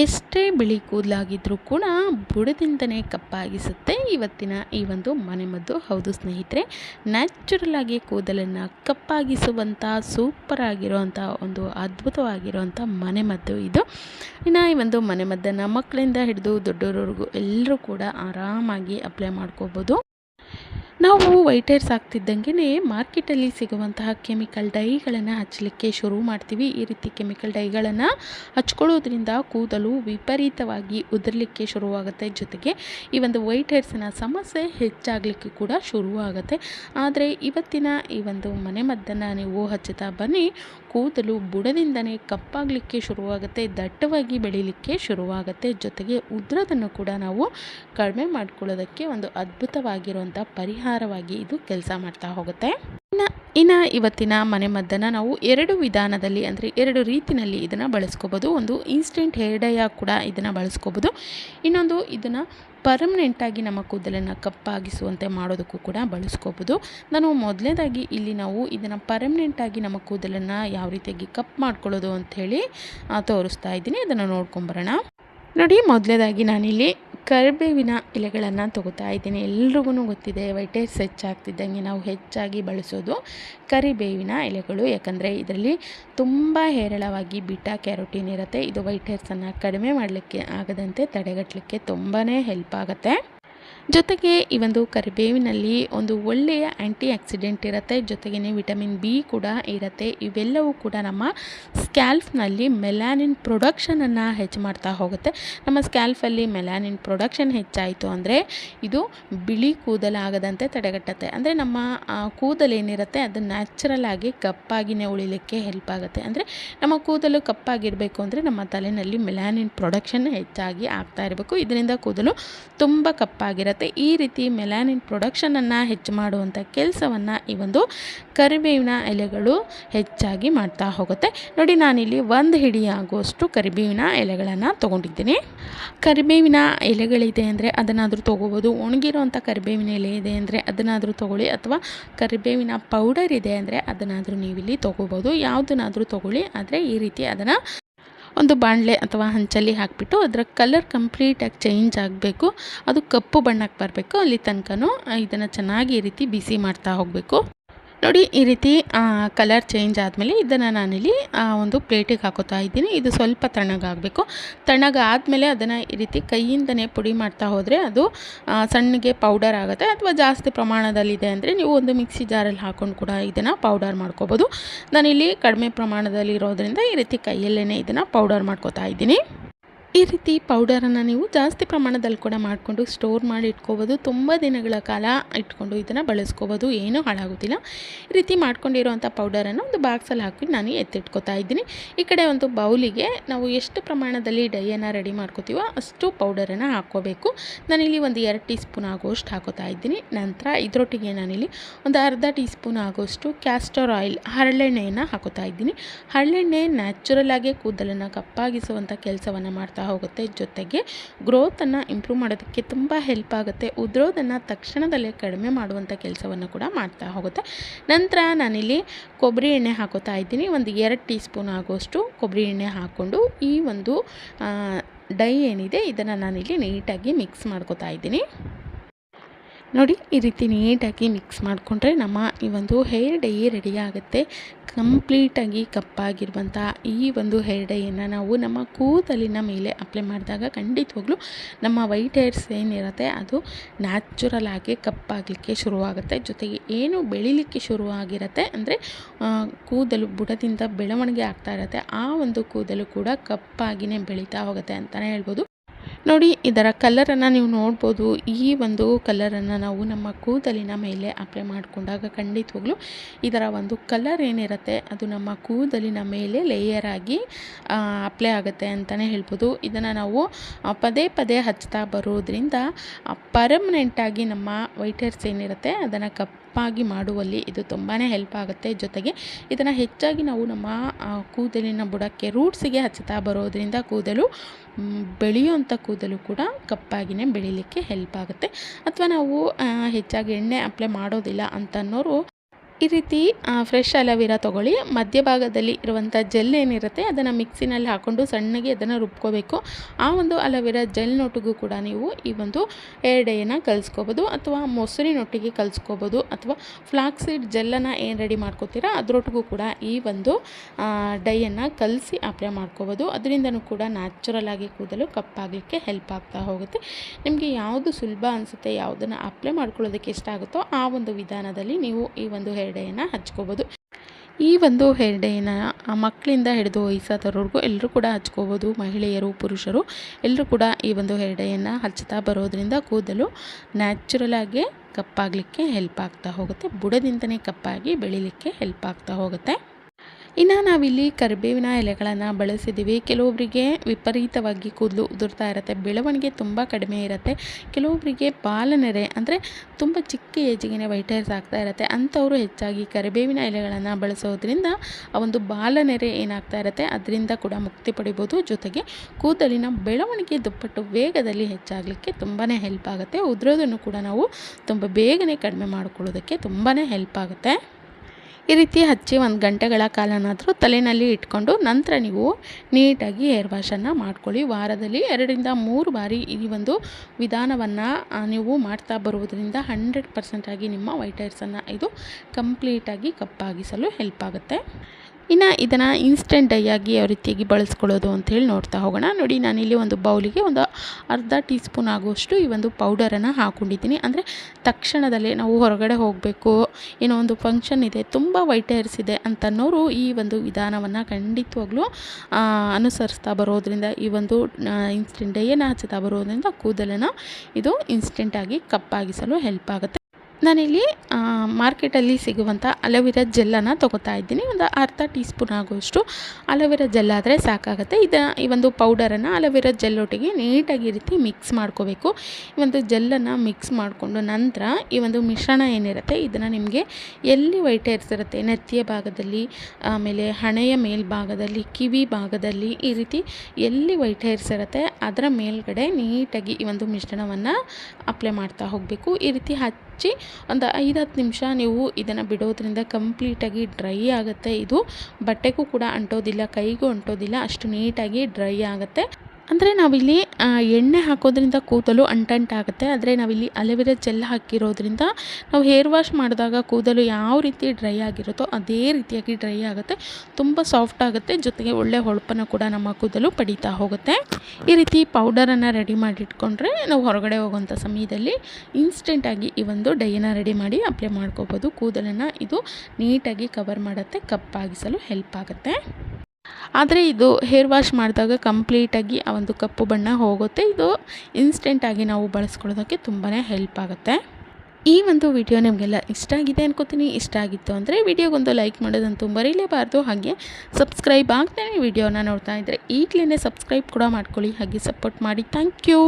ಎಷ್ಟೇ ಬಿಳಿ ಕೂದಲಾಗಿದ್ರೂ ಕೂಡ ಬುಡದಿಂದನೇ ಕಪ್ಪಾಗಿಸುತ್ತೆ. ಇವತ್ತಿನ ಈ ಒಂದು ಮನೆಮದ್ದು ಹೌದು ಸ್ನೇಹಿತರೆ ನ್ಯಾಚುರಲ್ ಆಗಿ ಕೂದಲನ್ನು ಕಪ್ಪಾಗಿಸುವಂಥ ಸೂಪರ್ ಆಗಿರುವಂಥ ಒಂದು ಅದ್ಭುತವಾಗಿರುವಂಥ ಮನೆಮದ್ದು ಇದು. ಇನ್ನು ಈ ಒಂದು ಮನೆಮದ್ದನ್ನು ಮಕ್ಕಳಿಂದ ಹಿಡಿದು ದೊಡ್ಡವರವರೆಗೂ ಎಲ್ಲರೂ ಕೂಡ ಆರಾಮಾಗಿ ಅಪ್ಲೈ ಮಾಡ್ಕೋಬೋದು. ನಾವು ವೈಟ್ ಹೇರ್ಸ್ ಆಗ್ತಿದ್ದಂಗೆ ಮಾರ್ಕೆಟಲ್ಲಿ ಸಿಗುವಂತಹ ಕೆಮಿಕಲ್ ಡೈಗಳನ್ನು ಹಚ್ಚಲಿಕ್ಕೆ ಶುರು ಮಾಡ್ತೀವಿ. ಈ ರೀತಿ ಕೆಮಿಕಲ್ ಡೈಗಳನ್ನು ಹಚ್ಕೊಳ್ಳೋದ್ರಿಂದ ಕೂದಲು ವಿಪರೀತವಾಗಿ ಉದುರಲಿಕ್ಕೆ ಶುರುವಾಗುತ್ತೆ. ಜೊತೆಗೆ ಈ ಒಂದು ವೈಟ್ ಹೇರ್ಸಿನ ಸಮಸ್ಯೆ ಹೆಚ್ಚಾಗಲಿಕ್ಕೆ ಕೂಡ ಶುರುವಾಗುತ್ತೆ. ಆದರೆ ಇವತ್ತಿನ ಈ ಒಂದು ಮನೆಮದ್ದನ್ನು ನೀವು ಹಚ್ಚುತ್ತಾ ಬನ್ನಿ. ಕೂದಲು ಬುಡದಿಂದನೇ ಕಪ್ಪಾಗಲಿಕ್ಕೆ ಶುರುವಾಗುತ್ತೆ, ದಟ್ಟವಾಗಿ ಬೆಳೀಲಿಕ್ಕೆ ಶುರುವಾಗುತ್ತೆ. ಜೊತೆಗೆ ಉದ್ರದನ್ನು ಕೂಡ ನಾವು ಕಡಿಮೆ ಮಾಡ್ಕೊಳ್ಳೋದಕ್ಕೆ ಒಂದು ಅದ್ಭುತವಾಗಿರುವಂಥ ಪರಿಹಾರವಾಗಿ ಇದು ಕೆಲಸ ಮಾಡ್ತಾ ಹೋಗುತ್ತೆ. ಇನ್ನು ಇವತ್ತಿನ ಮನೆಮದ್ದನ್ನು ನಾವು ಎರಡು ವಿಧಾನದಲ್ಲಿ ಅಂದರೆ ಎರಡು ರೀತಿಯಲ್ಲಿ ಇದನ್ನು ಬಳಸ್ಕೋಬೋದು. ಒಂದು ಇನ್ಸ್ಟೆಂಟ್ ಹೇರ್ ಕೂಡ ಇದನ್ನು ಬಳಸ್ಕೋಬೋದು. ಇನ್ನೊಂದು ಇದನ್ನು ಪರ್ಮನೆಂಟಾಗಿ ನಮ್ಮ ಕೂದಲನ್ನು ಕಪ್ಪಾಗಿಸುವಂತೆ ಮಾಡೋದಕ್ಕೂ ಕೂಡ ಬಳಸ್ಕೋಬೋದು. ನಾನು ಮೊದಲನೇದಾಗಿ ಇಲ್ಲಿ ನಾವು ಇದನ್ನು ಪರ್ಮನೆಂಟಾಗಿ ನಮ್ಮ ಕೂದಲನ್ನು ಯಾವ ರೀತಿಯಾಗಿ ಕಪ್ ಮಾಡ್ಕೊಳ್ಳೋದು ಅಂಥೇಳಿ ತೋರಿಸ್ತಾ ಇದ್ದೀನಿ. ಅದನ್ನು ನೋಡ್ಕೊಂಬರೋಣ. ನೋಡಿ, ಮೊದಲನೇದಾಗಿ ನಾನಿಲ್ಲಿ ಕರಿಬೇವಿನ ಎಲೆಗಳನ್ನು ತಗೋತಾ ಇದ್ದೀನಿ. ಎಲ್ರಿಗೂ ಗೊತ್ತಿದೆ ವೈಟ್ ಹೇರ್ಸ್ ಹೆಚ್ಚಾಗ್ತಿದ್ದಂಗೆ ನಾವು ಹೆಚ್ಚಾಗಿ ಬಳಸೋದು ಕರಿಬೇವಿನ ಎಲೆಗಳು. ಯಾಕಂದರೆ ಇದರಲ್ಲಿ ತುಂಬ ಹೇರಳವಾಗಿ ಬಿಟಾ, ಕ್ಯಾರೋಟಿನ್ ಇರುತ್ತೆ. ಇದು ವೈಟ್ ಕಡಿಮೆ ಮಾಡಲಿಕ್ಕೆ ಆಗದಂತೆ ತಡೆಗಟ್ಟಲಿಕ್ಕೆ ತುಂಬಾ ಹೆಲ್ಪ್ ಆಗುತ್ತೆ. ಜೊತೆಗೆ ಈ ಒಂದು ಕರಿಬೇವಿನಲ್ಲಿ ಒಂದು ಒಳ್ಳೆಯ ಆ್ಯಂಟಿ ಆಕ್ಸಿಡೆಂಟ್ ಇರುತ್ತೆ. ಜೊತೆಗೇ ವಿಟಮಿನ್ ಬಿ ಕೂಡ ಇರುತ್ತೆ. ಇವೆಲ್ಲವೂ ಕೂಡ ನಮ್ಮ ಸ್ಕ್ಯಾಲ್ಫ್ನಲ್ಲಿ ಮೆಲಾನಿನ್ ಪ್ರೊಡಕ್ಷನನ್ನು ಹೆಚ್ಚು ಮಾಡ್ತಾ ಹೋಗುತ್ತೆ. ನಮ್ಮ ಸ್ಕ್ಯಾಲ್ಫಲ್ಲಿ ಮೆಲಾನಿನ್ ಪ್ರೊಡಕ್ಷನ್ ಹೆಚ್ಚಾಯಿತು ಅಂದರೆ ಇದು ಬಿಳಿ ಕೂದಲಾಗದಂತೆ ತಡೆಗಟ್ಟುತ್ತೆ. ಅಂದರೆ ನಮ್ಮ ಕೂದಲೇನಿರುತ್ತೆ ಅದು ನ್ಯಾಚುರಲ್ ಆಗಿ ಕಪ್ಪಾಗಿನೇ ಉಳಿಲಿಕ್ಕೆ ಹೆಲ್ಪ್ ಆಗುತ್ತೆ. ಅಂದರೆ ನಮ್ಮ ಕೂದಲು ಕಪ್ಪಾಗಿರಬೇಕು ಅಂದರೆ ನಮ್ಮ ತಲೆಯಲ್ಲಿ ಮೆಲಾನಿನ್ ಪ್ರೊಡಕ್ಷನ್ ಹೆಚ್ಚಾಗಿ ಆಗ್ತಾ ಇರಬೇಕು. ಇದರಿಂದ ಕೂದಲು ತುಂಬ ಕಪ್ಪಾಗಿರುತ್ತೆ ಈ ರೀತಿ ಮೆಲಾನಿನ್ ಪ್ರೊಡಕ್ಷನನ್ನು ಹೆಚ್ಚು ಮಾಡುವಂಥ ಕೆಲಸವನ್ನು ಈ ಒಂದು ಕರಿಬೇವಿನ ಎಲೆಗಳು ಹೆಚ್ಚಾಗಿ ಮಾಡ್ತಾ ಹೋಗುತ್ತೆ. ನೋಡಿ, ನಾನಿಲ್ಲಿ ಒಂದು ಹಿಡಿ ಆಗುವಷ್ಟು ಕರಿಬೇವಿನ ಎಲೆಗಳನ್ನು ತೊಗೊಂಡಿದ್ದೀನಿ. ಕರಿಬೇವಿನ ಎಲೆಗಳಿದೆ ಅಂದರೆ ಅದನ್ನಾದರೂ ತೊಗೋಬೋದು. ಒಣಗಿರುವಂಥ ಕರಿಬೇವಿನ ಎಲೆ ಇದೆ ಅಂದರೆ ಅದನ್ನಾದರೂ ತೊಗೊಳ್ಳಿ. ಅಥವಾ ಕರಿಬೇವಿನ ಪೌಡರ್ ಇದೆ ಅಂದರೆ ಅದನ್ನಾದರೂ ನೀವಿಲ್ಲಿ ತೊಗೋಬೋದು. ಯಾವುದನ್ನಾದರೂ ತೊಗೊಳ್ಳಿ. ಆದರೆ ಈ ರೀತಿ ಅದನ್ನು ಒಂದು ಬಾಣಲೆ ಅಥವಾ ಹಂಚಲ್ಲಿ ಹಾಕಿಬಿಟ್ಟು ಅದರ ಕಲರ್ ಕಂಪ್ಲೀಟಾಗಿ ಚೇಂಜ್ ಆಗಬೇಕು. ಅದು ಕಪ್ಪು ಬಣ್ಣಕ್ಕೆ ಬರಬೇಕು. ಅಲ್ಲಿ ತನಕನೂ ಇದನ್ನು ಚೆನ್ನಾಗಿ ಈ ರೀತಿ ಬಿಸಿ ಮಾಡ್ತಾ ಹೋಗಬೇಕು. ನೋಡಿ, ಈ ರೀತಿ ಕಲರ್ ಚೇಂಜ್ ಆದಮೇಲೆ ಇದನ್ನು ನಾನಿಲ್ಲಿ ಒಂದು ಪ್ಲೇಟಿಗೆ ಹಾಕೋತಾ ಇದ್ದೀನಿ. ಇದು ಸ್ವಲ್ಪ ತಣ್ಣಗಾಗಬೇಕು. ತಣ್ಣಗಾದಮೇಲೆ ಅದನ್ನು ಈ ರೀತಿ ಕೈಯಿಂದನೇ ಪುಡಿ ಮಾಡ್ತಾ ಹೋದರೆ ಅದು ಸಣ್ಣಗೆ ಪೌಡರ್ ಆಗುತ್ತೆ ಅಥವಾ ಜಾಸ್ತಿ ಪ್ರಮಾಣದಲ್ಲಿದೆ ಅಂದರೆ ನೀವು ಒಂದು ಮಿಕ್ಸಿ ಜಾರಲ್ಲಿ ಹಾಕ್ಕೊಂಡು ಕೂಡ ಇದನ್ನು ಪೌಡರ್ ಮಾಡ್ಕೋಬೋದು. ನಾನಿಲ್ಲಿ ಕಡಿಮೆ ಪ್ರಮಾಣದಲ್ಲಿ ಇರೋದ್ರಿಂದ ಈ ರೀತಿ ಕೈಯಲ್ಲೇ ಇದನ್ನು ಪೌಡರ್ ಮಾಡ್ಕೋತಾ ಇದ್ದೀನಿ. ಈ ರೀತಿ ಪೌಡರನ್ನು ನೀವು ಜಾಸ್ತಿ ಪ್ರಮಾಣದಲ್ಲಿ ಕೂಡ ಮಾಡಿಕೊಂಡು ಸ್ಟೋರ್ ಮಾಡಿ ಇಟ್ಕೋಬೋದು. ತುಂಬ ದಿನಗಳ ಕಾಲ ಇಟ್ಕೊಂಡು ಇದನ್ನು ಬಳಸ್ಕೋಬೋದು. ಏನೂ ಹಾಳಾಗೋದಿಲ್ಲ. ಈ ರೀತಿ ಮಾಡ್ಕೊಂಡಿರುವಂಥ ಪೌಡರನ್ನು ಒಂದು ಬಾಕ್ಸಲ್ಲಿ ಹಾಕಿ ನಾನು ಎತ್ತಿಟ್ಕೋತಾ ಇದ್ದೀನಿ. ಈ ಕಡೆ ಒಂದು ಬೌಲಿಗೆ ನಾವು ಎಷ್ಟು ಪ್ರಮಾಣದಲ್ಲಿ ಡೈಯನ್ನು ರೆಡಿ ಮಾಡ್ಕೋತೀವೋ ಅಷ್ಟು ಪೌಡರನ್ನು ಹಾಕ್ಕೋಬೇಕು. ನಾನಿಲ್ಲಿ ಒಂದು ಎರಡು ಟೀ ಸ್ಪೂನ್ ಆಗೋಷ್ಟು ಹಾಕೋತಾ ಇದ್ದೀನಿ. ನಂತರ ಇದರೊಟ್ಟಿಗೆ ನಾನಿಲ್ಲಿ ಒಂದು ಅರ್ಧ ಟೀ ಸ್ಪೂನ್ ಆಗೋಷ್ಟು ಕ್ಯಾಸ್ಟರ್ ಆಯಿಲ್ ಹರಳೆಣ್ಣೆಯನ್ನು ಹಾಕೋತಾ ಇದ್ದೀನಿ. ಹರಳೆಣ್ಣೆ ನ್ಯಾಚುರಲ್ ಆಗಿ ಕೂದಲನ್ನು ಕಪ್ಪಾಗಿಸುವಂಥ ಕೆಲಸವನ್ನು ಮಾಡ್ತಾ ಹೋಗುತ್ತೆ. ಜೊತೆಗೆ ಗ್ರೋತನ್ನು ಇಂಪ್ರೂವ್ ಮಾಡೋದಕ್ಕೆ ತುಂಬ ಹೆಲ್ಪ್ ಆಗುತ್ತೆ. ಉದ್ರೋದನ್ನು ತಕ್ಷಣದಲ್ಲೇ ಕಡಿಮೆ ಮಾಡುವಂಥ ಕೆಲಸವನ್ನು ಕೂಡ ಮಾಡ್ತಾ ಹೋಗುತ್ತೆ. ನಂತರ ನಾನಿಲ್ಲಿ ಕೊಬ್ಬರಿ ಎಣ್ಣೆ ಹಾಕೋತಾ ಇದ್ದೀನಿ. ಒಂದು ಎರಡು ಟೀ ಸ್ಪೂನ್ ಆಗೋಷ್ಟು ಕೊಬ್ಬರಿ ಎಣ್ಣೆ ಹಾಕ್ಕೊಂಡು ಈ ಒಂದು ಡೈ ಏನಿದೆ, ಇದನ್ನು ನಾನಿಲ್ಲಿ ನೀಟಾಗಿ ಮಿಕ್ಸ್ ಮಾಡ್ಕೋತಾ ಇದ್ದೀನಿ. ನೋಡಿ, ಈ ರೀತಿ ನೀಟಾಗಿ ಮಿಕ್ಸ್ ಮಾಡಿಕೊಂಡ್ರೆ ನಮ್ಮ ಈ ಒಂದು ಹೇರ್ ಡೈ ರೆಡಿ ಆಗುತ್ತೆ. ಕಂಪ್ಲೀಟಾಗಿ ಕಪ್ಪಾಗಿರುವಂಥ ಈ ಒಂದು ಹೇರ್ ಡೈಯನ್ನು ನಾವು ನಮ್ಮ ಕೂದಲಿನ ಮೇಲೆ ಅಪ್ಲೈ ಮಾಡಿದಾಗ ಖಂಡಿತವಾಗ್ಲೂ ನಮ್ಮ ವೈಟ್ ಹೇರ್ಸ್ ಏನಿರುತ್ತೆ, ಅದು ನ್ಯಾಚುರಲ್ ಆಗಿ ಕಪ್ಪಾಗಲಿಕ್ಕೆ ಶುರುವಾಗುತ್ತೆ. ಜೊತೆಗೆ ಏನು ಬೆಳಿಲಿಕ್ಕೆ ಶುರುವಾಗಿರುತ್ತೆ ಅಂದರೆ ಕೂದಲು ಬುಡದಿಂದ ಬೆಳವಣಿಗೆ ಆಗ್ತಾ ಇರುತ್ತೆ. ಆ ಒಂದು ಕೂದಲು ಕೂಡ ಕಪ್ಪಾಗಿಯೇ ಬೆಳೀತಾ ಹೋಗುತ್ತೆ ಅಂತಲೇ ಹೇಳ್ಬೋದು. ನೋಡಿ, ಇದರ ಕಲರನ್ನು ನೀವು ನೋಡ್ಬೋದು. ಈ ಒಂದು ಕಲರನ್ನು ನಾವು ನಮ್ಮ ಕೂದಲಿನ ಮೇಲೆ ಅಪ್ಲೈ ಮಾಡಿಕೊಂಡಾಗ ಖಂಡಿತವಾಗ್ಲೂ ಇದರ ಒಂದು ಕಲರ್ ಏನಿರುತ್ತೆ, ಅದು ನಮ್ಮ ಕೂದಲಿನ ಮೇಲೆ ಲೇಯರ್ ಆಗಿ ಅಪ್ಲೈ ಆಗುತ್ತೆ ಅಂತಲೇ ಹೇಳ್ಬೋದು. ಇದನ್ನು ನಾವು ಪದೇ ಪದೇ ಹಚ್ತಾ ಬರೋದ್ರಿಂದ ಪರ್ಮನೆಂಟಾಗಿ ನಮ್ಮ ವೈಟ್ ಹೇರ್ಸ್ ಏನಿರುತ್ತೆ, ಅದನ್ನು ಕಪ್ಪಾಗಿ ಮಾಡುವಲ್ಲಿ ಇದು ತುಂಬಾ ಹೆಲ್ಪ್ ಆಗುತ್ತೆ. ಜೊತೆಗೆ ಇದನ್ನು ಹೆಚ್ಚಾಗಿ ನಾವು ನಮ್ಮ ಕೂದಲಿನ ಬುಡಕ್ಕೆ ರೂಟ್ಸಿಗೆ ಹಚ್ಚುತ್ತಾ ಬರೋದರಿಂದ ಕೂದಲು ಬೆಳೆಯುವಂಥ ಕೂದಲು ಕೂಡ ಕಪ್ಪಾಗಿಯೇ ಬೆಳೀಲಿಕ್ಕೆ ಹೆಲ್ಪ್ ಆಗುತ್ತೆ. ಅಥವಾ ನಾವು ಹೆಚ್ಚಾಗಿ ಎಣ್ಣೆ ಅಪ್ಲೈ ಮಾಡೋದಿಲ್ಲ ಅಂತ ಅನ್ನೋರು ಈ ರೀತಿ ಫ್ರೆಶ್ ಅಲೋವೆರಾ ತೊಗೊಳ್ಳಿ. ಮಧ್ಯಭಾಗದಲ್ಲಿ ಇರುವಂಥ ಜೆಲ್ ಏನಿರುತ್ತೆ, ಅದನ್ನು ಮಿಕ್ಸಿನಲ್ಲಿ ಹಾಕ್ಕೊಂಡು ಸಣ್ಣಗೆ ಅದನ್ನು ರುಬ್ಕೋಬೇಕು. ಆ ಒಂದು ಅಲವಿರಾ ಜೆಲ್ ನೋಟಿಗೂ ಕೂಡ ನೀವು ಈ ಒಂದು ಏರ್ ಡೈಯನ್ನು ಕಲಿಸ್ಕೋಬೋದು ಅಥವಾ ಮೊಸರಿನೊಟ್ಟಿಗೆ ಕಲಿಸ್ಕೋಬೋದು ಅಥವಾ ಫ್ಲಾಕ್ಸೀಡ್ ಜೆಲ್ಲನ್ನು ಏನು ರೆಡಿ ಮಾಡ್ಕೋತೀರಾ, ಅದರೊಟ್ಟಿಗೂ ಕೂಡ ಈ ಒಂದು ಡೈಯನ್ನು ಕಲಸಿ ಅಪ್ಲೈ ಮಾಡ್ಕೋಬೋದು. ಅದರಿಂದನೂ ಕೂಡ ನ್ಯಾಚುರಲ್ ಆಗಿ ಕೂದಲು ಕಪ್ಪಾಗಲಿಕ್ಕೆ ಹೆಲ್ಪ್ ಆಗ್ತಾ ಹೋಗುತ್ತೆ. ನಿಮಗೆ ಯಾವುದು ಸುಲಭ ಅನಿಸುತ್ತೆ, ಯಾವುದನ್ನು ಅಪ್ಲೈ ಮಾಡ್ಕೊಳ್ಳೋದಕ್ಕೆ ಇಷ್ಟ ಆಗುತ್ತೋ ಆ ಒಂದು ವಿಧಾನದಲ್ಲಿ ನೀವು ಈ ಒಂದು ಹೇರ್ ಡೈಯನ್ನು ಹಚ್ಕೋಬೋದು. ಈ ಒಂದು ಹೇರ್ ಡೈನ ಮಕ್ಕಳಿಂದ ಹಿಡಿದು ವಯಸ್ಸಾದವ್ರಿಗೂ ಎಲ್ಲರೂ ಕೂಡ ಹಚ್ಕೋಬೋದು, ಮಹಿಳೆಯರು, ಪುರುಷರು. ಎಲ್ಲರೂ ಕೂಡ ಈ ಒಂದು ಹೇರ್ ಡೈಯನ್ನು ಹಚ್ತಾ ಬರೋದ್ರಿಂದ ಕೂದಲು ನ್ಯಾಚುರಲಾಗಿ ಕಪ್ಪಾಗಲಿಕ್ಕೆ ಹೆಲ್ಪ್ ಆಗ್ತಾ ಹೋಗುತ್ತೆ. ಬುಡದಿಂದನೇ ಕಪ್ಪಾಗಿ ಬೆಳಿಲಿಕ್ಕೆ ಹೆಲ್ಪ್ ಆಗ್ತಾ ಹೋಗುತ್ತೆ. ಇನ್ನು ನಾವಿಲ್ಲಿ ಕರಿಬೇವಿನ ಎಲೆಗಳನ್ನು ಬಳಸಿದ್ದೀವಿ. ಕೆಲವೊಬ್ಬರಿಗೆ ವಿಪರೀತವಾಗಿ ಕೂದಲು ಉದುರ್ತಾ ಇರುತ್ತೆ, ಬೆಳವಣಿಗೆ ತುಂಬ ಕಡಿಮೆ ಇರುತ್ತೆ. ಕೆಲವೊಬ್ಬರಿಗೆ ಬಾಲನೆರೆ ಅಂದರೆ ತುಂಬ ಚಿಕ್ಕ ಏಜಿಗೆ ವೈಟ್ ಹೇರ್ಸ್ ಆಗ್ತಾ ಇರುತ್ತೆ. ಅಂಥವರು ಹೆಚ್ಚಾಗಿ ಕರಿಬೇವಿನ ಎಲೆಗಳನ್ನು ಬಳಸೋದ್ರಿಂದ ಆ ಒಂದು ಬಾಲನೆರೆ ಏನಾಗ್ತಾ ಇರುತ್ತೆ, ಅದರಿಂದ ಕೂಡ ಮುಕ್ತಿ ಪಡಿಬೋದು. ಜೊತೆಗೆ ಕೂದಲಿನ ಬೆಳವಣಿಗೆ ದುಪ್ಪಟ್ಟು ವೇಗದಲ್ಲಿ ಹೆಚ್ಚಾಗಲಿಕ್ಕೆ ತುಂಬಾ ಹೆಲ್ಪ್ ಆಗುತ್ತೆ. ಉದುರೋದನ್ನು ಕೂಡ ನಾವು ತುಂಬ ಬೇಗನೆ ಕಡಿಮೆ ಮಾಡಿಕೊಳ್ಳೋದಕ್ಕೆ ತುಂಬಾ ಹೆಲ್ಪ್ ಆಗುತ್ತೆ. ಈ ರೀತಿ ಹಚ್ಚಿ ಒಂದು ಗಂಟೆಗಳ ಕಾಲನಾದರೂ ತಲೆಯಲ್ಲಿ ಇಟ್ಕೊಂಡು ನಂತರ ನೀವು ನೀಟಾಗಿ ಏರ್ ವಾಶನ್ನು ಮಾಡ್ಕೊಳ್ಳಿ. ವಾರದಲ್ಲಿ ಎರಡರಿಂದ ಮೂರು ಬಾರಿ ಈ ಒಂದು ವಿಧಾನವನ್ನು ನೀವು ಮಾಡ್ತಾ ಬರುವುದರಿಂದ ಹಂಡ್ರೆಡ್ ಪರ್ಸೆಂಟಾಗಿ ನಿಮ್ಮ ವೈಟ್ ಇದು ಕಂಪ್ಲೀಟಾಗಿ ಕಪ್ಪಾಗಿಸಲು ಹೆಲ್ಪ್ ಆಗುತ್ತೆ. ಇನ್ನು ಇದನ್ನು ಇನ್ಸ್ಟೆಂಟ್ ಡೈಯಾಗಿ ಯಾವ ರೀತಿಯಾಗಿ ಬಳಸ್ಕೊಳ್ಳೋದು ಅಂಥೇಳಿ ನೋಡ್ತಾ ಹೋಗೋಣ. ನೋಡಿ ನಾನಿಲ್ಲಿ ಒಂದು ಬೌಲಿಗೆ ಒಂದು ಅರ್ಧ ಟೀ ಸ್ಪೂನ್ ಆಗುವಷ್ಟು ಈ ಒಂದು ಪೌಡರನ್ನು ಹಾಕ್ಕೊಂಡಿದ್ದೀನಿ ಅಂದರೆ ತಕ್ಷಣದಲ್ಲೇ ನಾವು ಹೊರಗಡೆ ಹೋಗಬೇಕು, ಏನೋ ಒಂದು ಫಂಕ್ಷನ್ ಇದೆ, ತುಂಬ ವೈಟ್ ಹೇರ್ಸ್ ಇದೆ ಅಂತನ್ನೋರು ಈ ಒಂದು ವಿಧಾನವನ್ನು ಖಂಡಿತವಾಗ್ಲೂ ಅನುಸರಿಸ್ತಾ ಬರೋದ್ರಿಂದ, ಈ ಒಂದು ಇನ್ಸ್ಟೆಂಟ್ ಡೈಯನ್ನು ಹಚ್ಚುತ್ತಾ ಬರೋದ್ರಿಂದ ಕೂದಲನ್ನು ಇದು ಇನ್ಸ್ಟೆಂಟಾಗಿ ಕಪ್ಪಾಗಿಸಲು ಹೆಲ್ಪ್ ಆಗುತ್ತೆ. ನಾನಿಲ್ಲಿ ಮಾರ್ಕೆಟಲ್ಲಿ ಸಿಗುವಂಥ ಅಲೋವೆರಾ ಜೆಲ್ಲನ್ನು ತೊಗೋತಾ ಇದ್ದೀನಿ. ಒಂದು ಅರ್ಧ ಟೀ ಸ್ಪೂನ್ ಆಗುವಷ್ಟು ಅಲೋವೆರಾ ಜೆಲ್ ಆದರೆ ಸಾಕಾಗುತ್ತೆ. ಇದು, ಈ ಒಂದು ಪೌಡರನ್ನು ಅಲೋವೆರಾ ಜೆಲ್ಲೊಟ್ಟಿಗೆ ನೀಟಾಗಿ ರೀತಿ ಮಿಕ್ಸ್ ಮಾಡ್ಕೋಬೇಕು. ಈ ಒಂದು ಜೆಲ್ಲನ್ನು ಮಿಕ್ಸ್ ಮಾಡಿಕೊಂಡು ನಂತರ ಈ ಒಂದು ಮಿಶ್ರಣ ಏನಿರುತ್ತೆ, ಇದನ್ನು ನಿಮಗೆ ಎಲ್ಲಿ ವೈಟ್ ಹೇರ್ಸ್ ನೆತ್ತಿಯ ಭಾಗದಲ್ಲಿ, ಆಮೇಲೆ ಹಣೆಯ ಮೇಲ್ಭಾಗದಲ್ಲಿ, ಕಿವಿ ಭಾಗದಲ್ಲಿ ಈ ರೀತಿ ಎಲ್ಲಿ ವೈಟ್ ಹೇರ್ಸ್ ಇರುತ್ತೆ, ಅದರ ಮೇಲ್ಗಡೆ ನೀಟಾಗಿ ಈ ಒಂದು ಮಿಶ್ರಣವನ್ನು ಅಪ್ಲೈ ಮಾಡ್ತಾ ಹೋಗಬೇಕು. ಈ ರೀತಿ ಹಚ್ಚಿ ಒಂದು ಐದು ಹತ್ತು ನಿಮಿಷ ನೀವು ಇದನ್ನು ಬಿಡೋದ್ರಿಂದ ಕಂಪ್ಲೀಟಾಗಿ ಡ್ರೈ ಆಗುತ್ತೆ. ಇದು ಬಟ್ಟೆಗೂ ಕೂಡ ಅಂಟೋದಿಲ್ಲ, ಕೈಗೂ ಅಂಟೋದಿಲ್ಲ, ಅಷ್ಟು ನೀಟಾಗಿ ಡ್ರೈ ಆಗುತ್ತೆ. ಅಂದರೆ ನಾವಿಲ್ಲಿ ಎಣ್ಣೆ ಹಾಕೋದ್ರಿಂದ ಕೂದಲು ಅಂಟಂಟಾಗುತ್ತೆ ಆದರೆ ನಾವಿಲ್ಲಿ ಅಲೋವೆರಾ ಜೆಲ್ ಹಾಕಿರೋದ್ರಿಂದ ನಾವು ಹೇರ್ ವಾಶ್ ಮಾಡಿದಾಗ ಕೂದಲು ಯಾವ ರೀತಿ ಡ್ರೈ ಆಗಿರುತ್ತೋ ಅದೇ ರೀತಿಯಾಗಿ ಡ್ರೈ ಆಗುತ್ತೆ. ತುಂಬ ಸಾಫ್ಟ್ ಆಗುತ್ತೆ. ಜೊತೆಗೆ ಒಳ್ಳೆ ಹೊಳಪನ್ನು ಕೂಡ ನಮ್ಮ ಕೂದಲು ಪಡೀತಾ ಹೋಗುತ್ತೆ. ಈ ರೀತಿ ಪೌಡರನ್ನು ರೆಡಿ ಮಾಡಿಟ್ಕೊಂಡ್ರೆ ನಾವು ಹೊರಗಡೆ ಹೋಗುವಂಥ ಸಮಯದಲ್ಲಿ ಇನ್ಸ್ಟೆಂಟಾಗಿ ಈ ಒಂದು ಡೈನ ರೆಡಿ ಮಾಡಿ ಅಪ್ಲೈ ಮಾಡ್ಕೋಬೋದು. ಕೂದಲನ್ನು ಇದು ನೀಟಾಗಿ ಕವರ್ ಮಾಡುತ್ತೆ, ಕಪ್ಪಾಗಿಸಲು ಹೆಲ್ಪ್ ಆಗುತ್ತೆ. ಆದರೆ ಇದು ಹೇರ್ ವಾಶ್ ಮಾಡಿದಾಗ ಕಂಪ್ಲೀಟಾಗಿ ಆ ಒಂದು ಕಪ್ಪು ಬಣ್ಣ ಹೋಗುತ್ತೆ. ಇದು ಇನ್ಸ್ಟೆಂಟಾಗಿ ನಾವು ಬಳಸ್ಕೊಳ್ಳೋದಕ್ಕೆ ತುಂಬಾ ಹೆಲ್ಪ್ ಆಗುತ್ತೆ. ಈ ಒಂದು ವಿಡಿಯೋ ನಿಮಗೆಲ್ಲ ಇಷ್ಟ ಆಗಿದೆ ಅನ್ಕೋತೀನಿ. ಇಷ್ಟ ಆಗಿತ್ತು ಅಂದರೆ ವಿಡಿಯೋಗೊಂದು ಲೈಕ್ ಮಾಡೋದಂತೂ ಮರೀಲೇಬಾರ್ದು ಹಾಗೆ ಸಬ್ಸ್ಕ್ರೈಬ್ ಆಗ್ತಾನೆ ವಿಡಿಯೋನ ನೋಡ್ತಾ ಇದ್ದರೆ ಈಗಲೇ ಸಬ್ಸ್ಕ್ರೈಬ್ ಕೂಡ ಮಾಡ್ಕೊಳ್ಳಿ. ಹಾಗೆ ಸಪೋರ್ಟ್ ಮಾಡಿ. Thank you